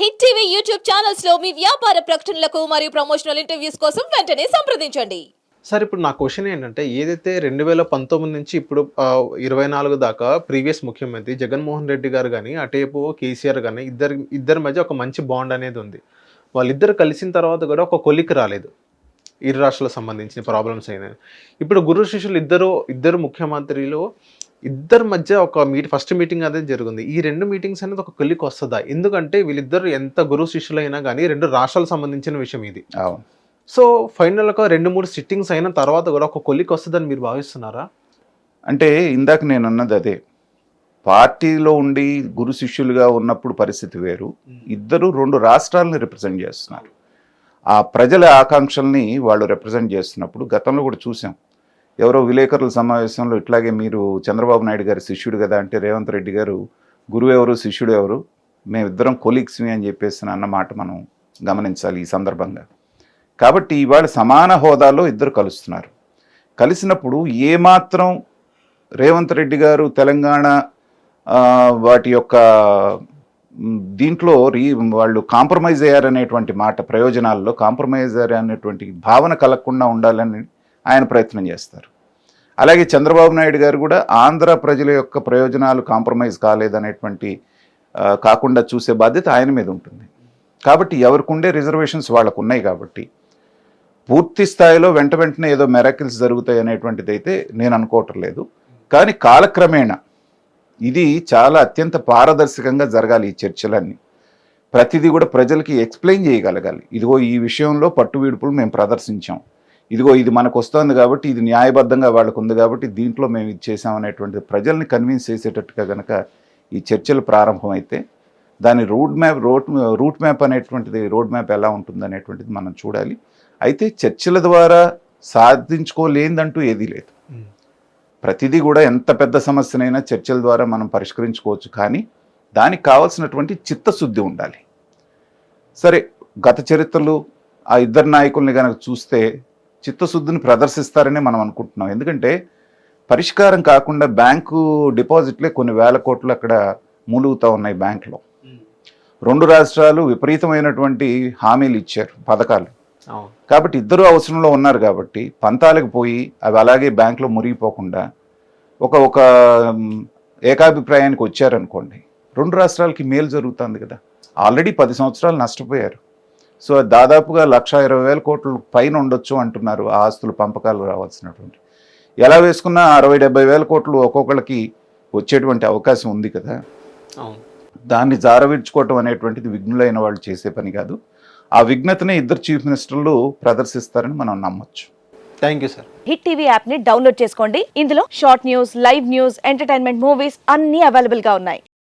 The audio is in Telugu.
హిట్ టీవీ యూట్యూబ్ ఛానల్స్లో మీ వ్యాపార ప్రకటనలకు మరియు ప్రమోషనల్ ఇంటర్వ్యూస్ కోసం వెంటనే సంప్రదించండి. సార్ ఇప్పుడు నా క్వశ్చన్ ఏంటంటే ఏదైతే రెండు వేల పంతొమ్మిది నుంచి ఇప్పుడు ఇరవై నాలుగు దాకా ప్రీవియస్ ముఖ్యమంత్రి జగన్మోహన్ రెడ్డి గారు కానీ అటేపు కేసీఆర్ కానీ ఇద్దరి ఇద్దరి మధ్య ఒక మంచి బాండ్ అనేది ఉంది. వాళ్ళిద్దరు కలిసిన తర్వాత కూడా ఒక కొలిక్ రాలేదు. ఇరు రాష్ట్రాలకు సంబంధించిన ప్రాబ్లమ్స్ అయినాయి. ఇప్పుడు గురు శిష్యులు ఇద్దరు ఇద్దరు ముఖ్యమంత్రిలో ఇద్దరి మధ్య ఒక మీట్ ఫస్ట్ మీటింగ్ అనేది జరిగింది. ఈ రెండు మీటింగ్స్ అనేది ఒక కొలిక్ వస్తుందా? ఎందుకంటే వీళ్ళిద్దరు ఎంత గురు శిష్యులైనా కానీ రెండు రాష్ట్రాలకు సంబంధించిన విషయం ఇది. సో ఫైనల్గా రెండు మూడు సిట్టింగ్స్ అయిన తర్వాత కూడా ఒక కొలిక్ వస్తుందని మీరు భావిస్తున్నారా? అంటే ఇందాక నేను అన్నది అదే. పార్టీలో ఉండి గురు శిష్యులుగా ఉన్నప్పుడు పరిస్థితి వేరు. ఇద్దరు రెండు రాష్ట్రాలను రిప్రజెంట్ చేస్తున్నారు. ఆ ప్రజల ఆకాంక్షల్ని వాళ్ళు రిప్రజెంట్ చేస్తున్నప్పుడు గతంలో కూడా చూసాం. ఎవరో విలేకరుల సమావేశంలో ఇట్లాగే మీరు చంద్రబాబు నాయుడు గారి శిష్యుడు కదా అంటే రేవంత్ రెడ్డి గారు గురువు ఎవరు శిష్యుడు ఎవరు మేమిద్దరం కొలీగ్స్మి అని చెప్పేసి అన్న మాట మనం గమనించాలి ఈ సందర్భంగా. కాబట్టి ఇవాళ సమాన హోదాలో ఇద్దరు కలుస్తున్నారు. కలిసినప్పుడు ఏమాత్రం రేవంత్ రెడ్డి గారు తెలంగాణ వాటి యొక్క దీంట్లో రీ వాళ్ళు కాంప్రమైజ్ అయ్యారనేటువంటి మాట ప్రయోజనాల్లో కాంప్రమైజ్ అయ్యారనేటువంటి భావన కలగకుండా ఉండాలని ఆయన ప్రయత్నం చేస్తారు. అలాగే చంద్రబాబు నాయుడు గారు కూడా ఆంధ్ర ప్రజల యొక్క ప్రయోజనాలు కాంప్రమైజ్ కాలేదనేటువంటి కాకుండా చూసే బాధ్యత ఆయన మీద ఉంటుంది. కాబట్టి ఎవరికి ఉండే రిజర్వేషన్స్ వాళ్ళకు ఉన్నాయి కాబట్టి పూర్తి స్థాయిలో వెంట వెంటనే ఏదో మెరాకిల్స్ జరుగుతాయి అనేటువంటిది అయితే నేను అనుకోవటం లేదు. కానీ కాలక్రమేణా ఇది చాలా అత్యంత పారదర్శకంగా జరగాలి ఈ చర్చలన్నీ. ప్రతిదీ కూడా ప్రజలకి ఎక్స్ప్లెయిన్ చేయగలగాలి. ఇదిగో ఈ విషయంలో పట్టువీడుపులు మేము ప్రదర్శించాం. ఇదిగో ఇది మనకు వస్తుంది కాబట్టి ఇది న్యాయబద్ధంగా వాళ్ళకు ఉంది కాబట్టి దీంట్లో మేము ఇది చేసాం అనేటువంటిది ప్రజల్ని కన్విన్స్ చేసేటట్టుగా కనుక ఈ చర్చలు ప్రారంభమైతే దాని route map road route map అనేటువంటిది రోడ్ మ్యాప్ ఎలా ఉంటుంది అనేటువంటిది మనం చూడాలి. అయితే చర్చల ద్వారా సాధించుకోలేదంటూ ఏదీ లేదు. ప్రతిదీ కూడా ఎంత పెద్ద సమస్యనైనా చర్చల ద్వారా మనం పరిష్కరించుకోవచ్చు కానీ దానికి కావాల్సినటువంటి చిత్తశుద్ధి ఉండాలి. సరే గత చరిత్రలు ఆ ఇద్దరు నాయకుల్ని కనుక చూస్తే చిత్తశుద్ధిని ప్రదర్శిస్తారని మనం అనుకుంటున్నాం. ఎందుకంటే పరిష్కారం కాకుండా బ్యాంకు డిపాజిట్లే కొన్ని వేల కోట్లు అక్కడ మూలుగుతూ ఉన్నాయి బ్యాంకులో. రెండు రాష్ట్రాలు విపరీతమైనటువంటి హామీలు ఇచ్చారు పథకాలు. కాబట్టి ఇద్దరు అవసరంలో ఉన్నారు కాబట్టి పంతాలకు పోయి అవి అలాగే బ్యాంకులో మురిగిపోకుండా ఒక ఒక ఏకాభిప్రాయానికి వచ్చారనుకోండి రెండు రాష్ట్రాలకి మేలు జరుగుతుంది కదా. ఆల్రెడీ పది సంవత్సరాలు నష్టపోయారు. సో దాదాపుగా లక్ష ఇరవై వేల కోట్ల పైన ఉండొచ్చు అంటున్నారు ఆ ఆస్తులు పంపకాలు రావాల్సినటువంటి. ఎలా వేసుకున్నా అరవై డెబ్బై వేల కోట్లు ఒక్కొక్కరికి వచ్చేటువంటి అవకాశం ఉంది కదా. అవును. దాన్ని జారవిడ్చుకోవటం అనేటువంటిది విఘ్నులైన వాళ్ళు చేసే పని కాదు. ఆ విఘ్నతనే ఇద్దరు చీఫ్ మినిస్టర్లు ప్రదర్శిస్తారని మనం నమ్మొచ్చు. Thank you sir. Hit TV యాప్ని డౌన్లోడ్ చేసుకోండి. ఇందులో short news live news entertainment movies అన్ని అవైలబుల్గా ఉన్నాయి.